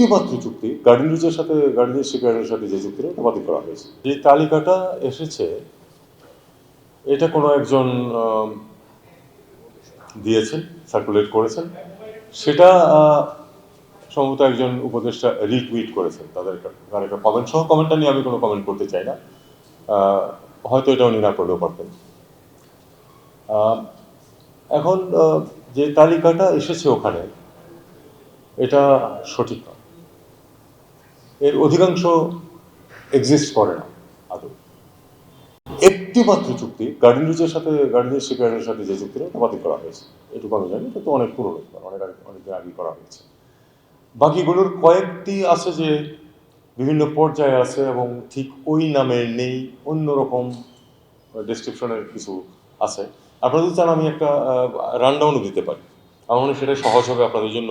একটি মাত্র চুক্তি গার্ডেন সাথে গার্ডেন শিপইয়ার্ডের সাথে যে চুক্তিটা, ওটা বাতিল করা হয়েছে। যে তালিকাটা এসেছে, এটা কোনো একজন দিয়েছেন সার্কুলেট করেছেন। সেটা সম্ভবত একজন উপদেষ্টা রিটুইট করেছেন তাদের তার একটা কমেন্ট সহ কমেন্টটা নিয়ে আমি কোনো কমেন্ট করতে চাই না। হয়তো এটা উনি না করলেও পারতেন। এখন যে তালিকাটা এসেছে ওখানে, এটা সঠিক নয়। অধিকাংশ এক্সিস্ট করে না আদৌ। একটি মাত্র চুক্তি গার্ডেন রিচের সাথে গার্ডেন শিপইয়ার্ডের সাথে যে চুক্তিটা ওটা বাতিল করা হয়েছে। এটুকু আমি জানি, এটা তো অনেক পুরনো অনেক আগে অনেকদিন আগে করা হয়েছে। বাকিগুলোর কয়েকটি আছে যে বিভিন্ন পর্যায়ে আছে এবং ঠিক ওই নামের নেই অন্যরকম ডেসক্রিপশনের কিছু আছে। আপনারা যদি চান আমি একটা রানডাউনও দিতে পারি। আমার মনে হয় সেটা সহজ হবে আপনাদের জন্য।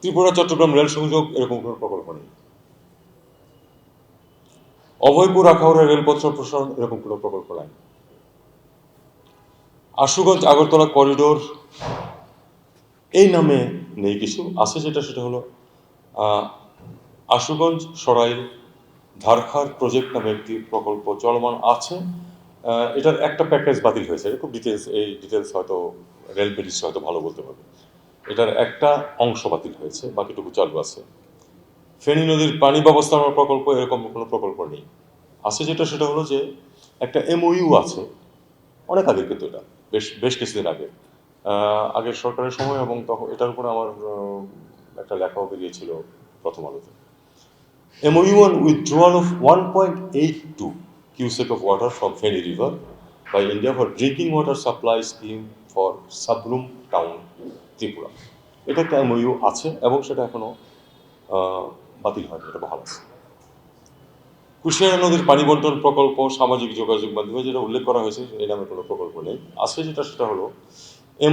ত্রিপুরা, চট্টগ্রাম রেল সংযোগ এরকম কোনো প্রকল্প নেই। অভয়পুর, আখাউড়া রেলপথ সম্প্রসারণ এরকম কোনো প্রকল্প নাই। আশুগঞ্জ, আগরতলা করিডোর, এই নামে নেই কিছু। আছে যেটা, সেটা হলো আশুগঞ্জ সরাইল ধারখার প্রজেক্ট নামে একটি প্রকল্প চলমান আছে। এটার একটা প্যাকেজ বাতিল হয়েছে। খুব ডিটেলস এই ডিটেলস হয়তো রেল মিনিস্ট্রি হয়তো ভালো বলতে পারবে। এটার একটা অংশ বাতিল হয়েছে বাকিটুকু চালু আছে। ফেনী নদীর পানি ব্যবস্থাপনা প্রকল্প এরকম কোনো প্রকল্প নেই। আছে যেটা সেটা হলো যে একটা এমওইউ আছে অনেক আগের কিন্তু এটা বেশ বেশ কিছুদিন আগে। আগের সরকারের সময় এবং তখন এটার উপরে আমার একটা লেখাও বেরিয়েছিল প্রথম আলোতে। MOU on withdrawal of 1.82 cubic of water from Feni river by India for drinking water supply scheme for Sabrum town, Tripura. এটা একটা MOU আছে এবং সেটা এখনও আহ, বাতিল হয়নি এটা বহাল আছে। কুশিয়ারা নদীর পানি বন্টন প্রকল্প সামাজিক যোগাযোগ মাধ্যমে যেটা উল্লেখ করা হয়েছে এই নামে কোনো প্রকল্প নেই। আছে যেটা সেটা হলো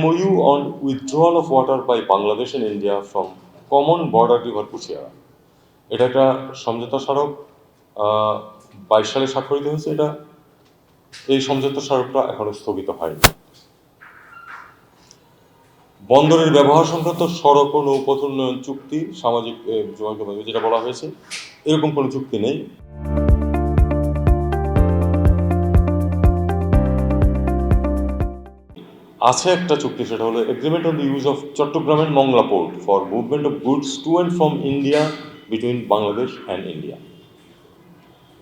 MOU on withdrawal of water by Bangladesh and India from common border river Kushiyara. এটা একটা সমঝোতা স্মারক বাইশ সালে স্বাক্ষরিত হয়েছে এটা। এই সমঝোতা স্মারকটা এখনও স্থগিত হয়নি। বন্দরের ব্যবহার সংক্রান্ত সড়ক ও নৌপথ উন্নয়ন চুক্তি, সামাজিক যোগাযোগ যেটা বলা হয়েছে, এরকম কোনো চুক্তি নেই। আছে একটা চুক্তি, সেটা হলো agreement on the use of চট্টগ্রামের Mongla port for movement of goods to and from India between Bangladesh and India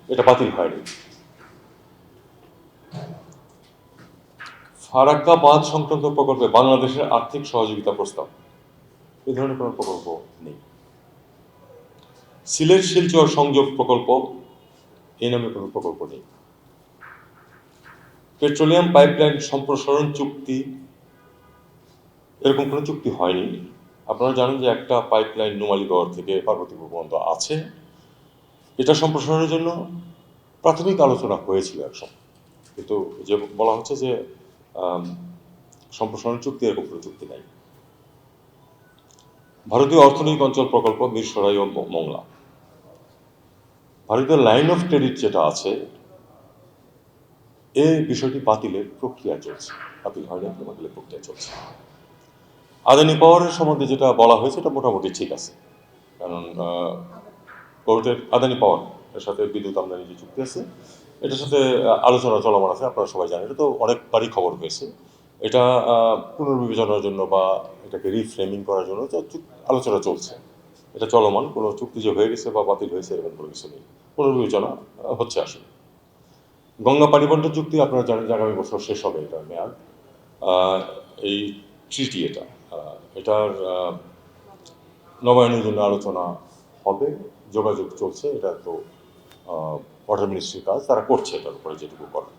এটা বাতিল হয়নি। ফারাক্কা বাঁধ সংক্রান্ত প্রকল্পে বাংলাদেশের আর্থিক সহযোগিতা প্রস্তাব। এই ধরনের কোনো প্রকল্প নেই। সিলেট শিলচর সংযোগ প্রকল্প এই নামে কোনো প্রকল্প নেই। পেট্রোলিয়াম পাইপলাইন সম্প্রসারণ চুক্তি, এরকম কোনো চুক্তি হয়নি। আপনারা জানেন যে একটা পাইপলাইন নুমালীগড় থেকে পার্বতীপুর পর্যন্ত আছে। এটা সম্প্রসারণের জন্য প্রাথমিক আলোচনা হয়েছিল একসময়। কিন্তু যে বলা হচ্ছে যে সম্প্রসারণ চুক্তি এরকম কোনো চুক্তি নাই। ভারতীয় অর্থনৈতিক অঞ্চল প্রকল্প মিরসরাই ও মংলা। ভারতীয় লাইন অফ ক্রেডিট যেটা আছে এই বিষয়টি বাতিলের প্রক্রিয়া চলছে। বাতিল হয়নি বাতিলের প্রক্রিয়া চলছে। আদানি পাওয়ারের সম্বন্ধে যেটা বলা হয়েছে, এটা মোটামুটি ঠিক আছে। কারণ কোর্টের আদানি পাওয়ার, এর সাথে বিদ্যুৎ আমদানি যে চুক্তি আছে এটার সাথে আলোচনা চলমান আছে, আপনারা সবাই জানেন। এটা তো অনেকবারই খবর হয়েছে। এটা পুনর্বিবেচনার জন্য বা এটাকে রিফ্রেমিং করার জন্য আলোচনা চলছে। এটা চলমান, কোনো চুক্তি যে হয়ে গেছে বা বাতিল হয়েছে এরকম কোনো কিছু নেই। পুনর্বিবেচনা হচ্ছে আসলে। গঙ্গা পানি চুক্তি আপনারা জানেন যে আগামী বছর শেষ হবে এটা মেয়াদ। এই ট্রিটি এটা এটার নবায়নের জন্য আলোচনা হবে, যোগাযোগ চলছে, এটা তো ওয়াটার মিনিস্ট্রির কাজ, তারা করছে এটার উপরে যেটুকু করে।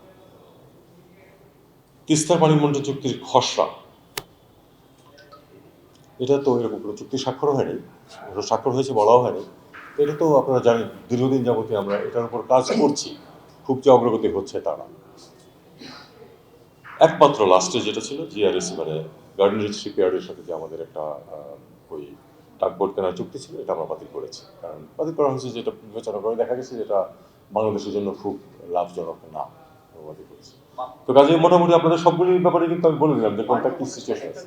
তিস্তার পানি বন্টন চুক্তির খসড়া। এটা তো এরকম কোনো চুক্তি স্বাক্ষর হয়নি স্বাক্ষর হয়েছে বলাও হয়নি। এটা তো আপনারা জানেন, দীর্ঘদিন যাবতীয় আমরা এটার উপর কাজ করছি, খুব যে অগ্রগতি হচ্ছে তা না। একমাত্র লাস্টে যেটা ছিল জিআরএস মানে গার্ডেন শিপইয়ার্ডের সাথে যে আমাদের একটা ওই টাকবোর্ড কেনার চুক্তি ছিল, এটা আমরা বাতিল করেছি। কারণ বাতিল করা হয়েছে, যেটা বিবেচনা করে দেখা গেছে যেটা বাংলাদেশের জন্য খুব লাভজনক না তো কাজে মোটামুটি আপনাদের সবগুলির ব্যাপারে কিন্তু আমি বলে দিলাম যে কোনটা কি সিচুয়েশন আছে।